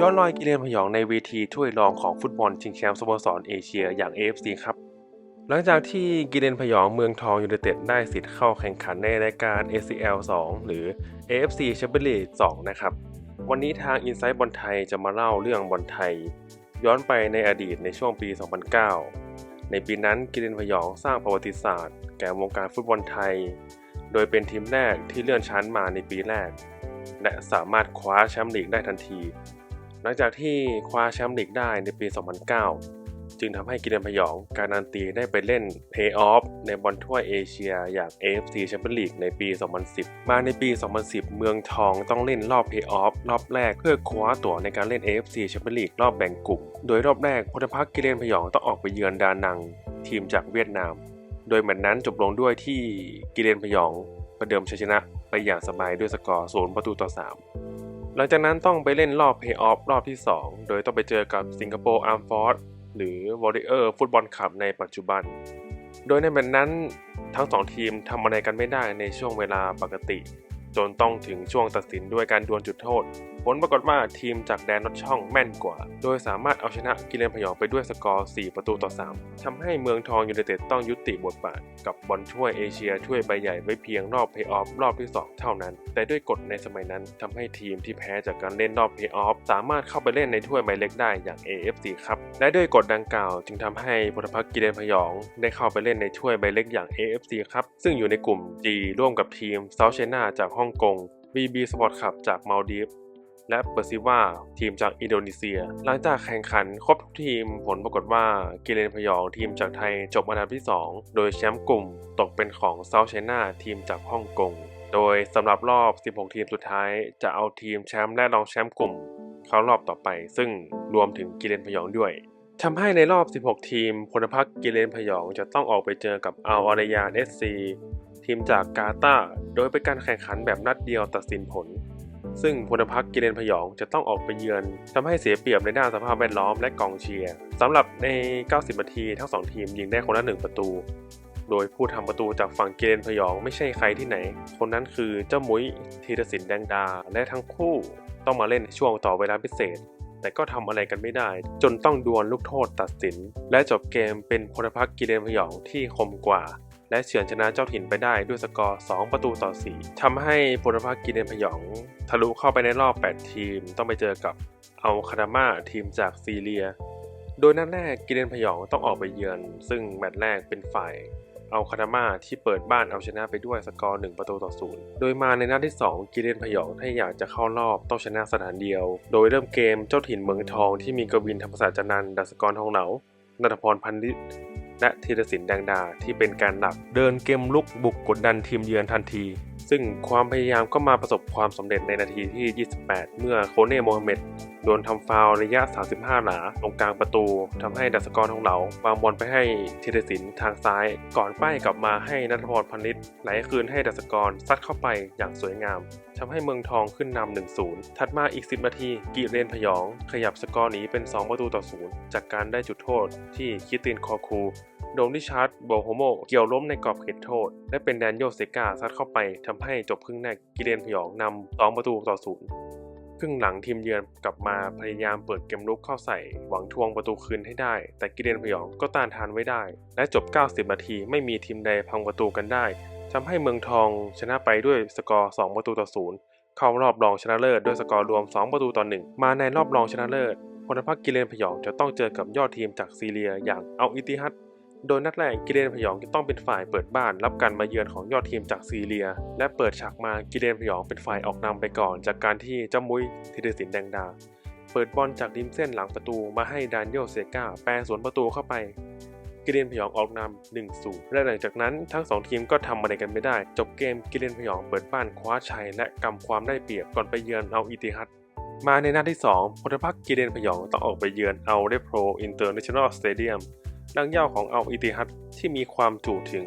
ย้อนรอยกิเลนพยองในเวทีถ้วยรองของฟุตบอลชิงแชมป์สโมสรเอเชียอย่าง AFC ครับ หลังจากที่กิเลนพยองเมืองทองยูไนเต็ดได้สิทธิ์เข้าแข่งขันในรายการ ACL 2 หรือ AFC Champions League 2นะครับ วันนี้ทาง Insight บอลไทยจะมาเล่าเรื่องบอลไทย ย้อนไปในอดีตในช่วงปี 2009 ในปีนั้นกิเลนพยองสร้างประวัติศาสตร์ แก่วงการฟุตบอลไทย โดยเป็นทีมแรกที่เลื่อนชั้นมาในปีแรก และสามารถคว้าแชมป์ลีกได้ทันที หลังจากที่คว้าแชมป์ลีกได้ในปี 2009 จึงทำให้กิเลนพยองการันตีได้ไปเล่นเพย์ออฟในบอลถ้วยเอเชียอย่าง AFC Champions League ในปี 2010 มาในปี 2010 เมืองทองต้องเล่นรอบเพย์ออฟรอบแรกเพื่อคว้าตั๋วในการเล่น AFC Champions League รอบแบ่งกลุ่ม โดยรอบแรกพลพักกิเลนพยองต้องออกไปเยือนดานัง ทีมจากเวียดนาม โดยแมตช์นั้นจบลงด้วยที่กิเลนพยองประเดิมชัยชนะไปอย่างสบายด้วยสกอร์ 0 ประตูต่อ 3 หลังจากนั้นต้องไปเล่นรอบเพย์ออฟรอบที่ 2 โดยต้องไปเจอกับสิงคโปร์อาร์มฟอร์ดหรือ Warrior ฟุตบอลคลับในปัจจุบัน โดยในแมตช์นั้นทั้ง 2 ทีมทำอะไรกันไม่ได้ในช่วงเวลาปกติ จนต้องถึงช่วงตัดสินด้วยการดวลจุดโทษ ผลปรากฏว่าทีมจากแดนนอตช่องแม่นกว่า โดยสามารถเอาชนะกิเลนพยองไปด้วยสกอร์ 4 ประตูต่อ 3ทำให้เมืองทองยูไนเต็ดต้องยุติบทบาท กับบอลถ้วยเอเชียถ้วยใบใหญ่ไว้เพียงรอบเพย์ออฟรอบที่ 2 เท่านั้น แต่ด้วยกฎในสมัยนั้นทำให้ทีมที่แพ้จากการเล่นรอบเพย์ออฟสามารถเข้าไปเล่นในถ้วยใบเล็กได้อย่าง AFC ครับและด้วยกฎดังกล่าวจึงทำให้พลพรรคกิเลนพยองได้เข้าไปเล่นในถ้วยใบเล็กอย่าง AFC ครับซึ่งอยู่ในกลุ่ม G ร่วมกับทีมเซาท์ไชน่าจากฮ่องฟองกง BB Sport Club จากมาลดีฟและเปอร์ซิว่าทีมจากอินโดนีเซีย หลังจากแข่งขันครบทุกทีมผลปรากฏว่ากิเลนพยองทีมจากไทยจบอันดับที่ 2 โดยแชมป์กลุ่มตกเป็นของเซาท์ไชน่าทีมจากฮ่องกง โดยสำหรับรอบ 16 ทีมสุดท้าย จะเอาทีมแชมป์และรองแชมป์กลุ่ม เข้ารอบต่อไป ซึ่งรวมถึงกิเลนพยองด้วยทำให้ในรอบ 16 ทีมพลพรรคกิเลนพยองจะต้องออกไปเจอกับอัลอารยานเอสซี ทีมจากกาตาโดยเป็นการแข่งขันแบบนัดเดียวตัดสินผล ซึ่งพลพรรคกิเลนพยองจะต้องออกไปเยือนทำให้เสียเปรียบในด้านสภาพแวดล้อมและกองเชียร์สำหรับใน 90 นาทีทั้ง 2 ทีมยิงได้คนละหนึ่งประตู โดยผู้ทำประตูจากฝั่งกิเลนพยองไม่ใช่ใครที่ไหน คนนั้นคือเจ้ามุ้ยธีรศิลป์แดงดา และทั้งคู่ต้องมาเล่นช่วงต่อเวลาพิเศษแต่ก็ทำอะไรกันไม่ได้ จนต้องดวลลูกโทษตัดสิน และจบเกมเป็นพลพรรคกิเลนพยองที่คมกว่า และเฉือนชนะเจ้าถิ่นไปได้ด้วยสกอร์ 2 ประตูต่อ 4ทำให้พลพรรคกิเลนพยอง ทะลุเข้าไปในรอบ 8 ทีม ต้องไปเจอกับอัลคาดามาทีมจากซีเรีย โดยนัดแรกกิเลนพยองต้องออกไปเยือน ซึ่งแมตช์แรกเป็นฝ่ายอัลคาดามาที่เปิดบ้านเอาชนะไปด้วยสกอร์ 1 ประตูต่อ0โดยมาในนัดที่ 2 กิเลนพยองถ้าอยากจะเข้ารอบต้องชนะสถานเดียว โดยเริ่มเกมเจ้าถิ่นเมืองทองที่มีกวินธรรมศาสตร์จนันดัสกรทองเหลานัทพรพันธิ และธีรศิลป์แดงดาที่เป็นการหลัก เดินเกมลุกบุกกดดันทีมเยือนทันที ซึ่งความพยายามก็มาประสบความสำเร็จในนาทีที่ 28 เมื่อโคเน่โมฮัมเหม็ดโดนทำฟาวระยะ 35 หลาตรงกลางประตูทำให้ดัสกรทองเหลาวางบอลไปให้ธีรศิลป์ทางซ้าย ก่อนป้ายกลับมาให้นัทพรพันนิตไหลคืนให้ดัสกรซัดเข้าไปอย่างสวยงามทำให้เมืองทองขึ้นนำ1-0 ถัดมาอีก 10 นาทีกิเรนพยอง ขยับสกอร์หนีเป็น 2 ประตูต่อ 0 จากการได้จุดโทษที่คิตินคอคู โดมดิชาร์ดโบโฮโมเกี่ยวล้มในกรอบเขตโทษ และเป็นแดนโยเซกาซัดเข้าไปทำให้จบครึ่งแรกกิเรนพยองนำ2ประตูต่อ0ครึ่งหลังทีมเยือนกลับมาพยายามเปิดเกมลุกเข้าใส่ หวังทวงประตูคืนให้ได้ แต่กิเรนพยองก็ต้านทานไว้ได้ และจบ 90 นาทีไม่มีทีมใดพังประตูกันได้ทำให้เมืองทองชนะไปด้วยสกอร์ 2 ประตูต่อ0เข้ารอบรองชนะเลิศด้วยสกอร์รวม 2 ประตูต่อ1มาในรอบรองชนะเลิศพลพรรคกิเลนพยองจะต้องเจอกับยอดทีมจากซีเรียอย่างอัลอิติฮัด โดยนัดแรกกิเลนพยองจะต้องเป็นฝ่ายเปิดบ้านรับการมาเยือนของยอดทีมจากซีเรีย และเปิดฉากมากิเลนพยองเป็นฝ่ายออกนำไปก่อน จากการที่เจ้ามุ้ยธีรศิลป์แดงดา เปิดบอลจากริมเส้นหลังประตูมาให้ดานเยลเซกาแปรสวนประตูเข้าไปกิเลนพยองออกนำ1 0 และหลังจากนั้นทั้ง 2 ทีมก็ทำอะไรกันไม่ได้ จบเกมกิเลนพยองเปิดบ้านคว้าชัยและกำความได้เปรียบก่อนไปเยือนเอาอิติฮัดมาในนัดที่2พลพรรคกิเลนพยองต้องออกไปเยือนเอาเดโปรอินเตอร์เนชั่นแนลสเตเดียม ดังเย่าของอัลอิติฮัดที่มีความจุถึง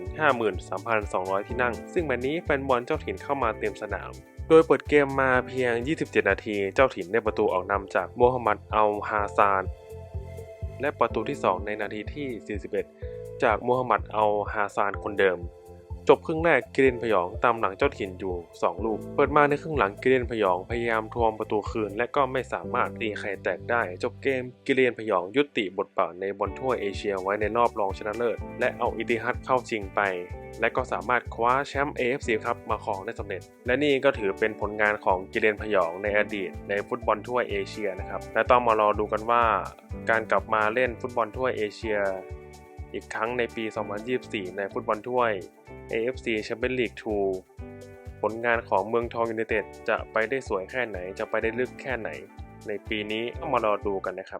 53,200 ที่นั่ง ซึ่งแบบนี้แฟนบอลเจ้าถิ่นเข้ามาเต็มสนาม โดยเปิดเกมมาเพียง 27 นาที เจ้าถิ่นได้ประตูออกนำจากโมฮัมหมัดอัลฮาซาน และประตูที่ 2 ในนาทีที่ 41 จากโมฮัมหมัดอัลฮาซานคนเดิม จบครึ่งแรกกิเลนพยองตามหลังเจ้าถิ่นอยู่ 2 ลูก เปิดมาในครึ่งหลังกิเลนพยองพยายามทวงประตูคืน และก็ไม่สามารถตีไข่แตกได้ จบเกมกิเลนพยองยุติบทบาทในบอลถ้วยเอเชียไว้ในรอบรองชนะเลิศ และเอาอิติฮัดเข้าชิงไป และก็สามารถคว้าแชมป์ AFC ครับมาครองได้สำเร็จ และนี่ก็ถือเป็นผลงานของกิเลนพยองในอดีต ในฟุตบอลถ้วยเอเชียนะครับและต้องมารอดูกันว่า การกลับมาเล่นฟุตบอลถ้วยเอเชีย อีกครั้งในปี 2024 ในฟุตบอลถ้วย AFC Champions League 2 ผลงานของเมืองทองยูไนเต็ดจะไปได้สวยแค่ไหน จะไปได้ลึกแค่ไหน ในปีนี้ต้องมารอดูกันนะครับ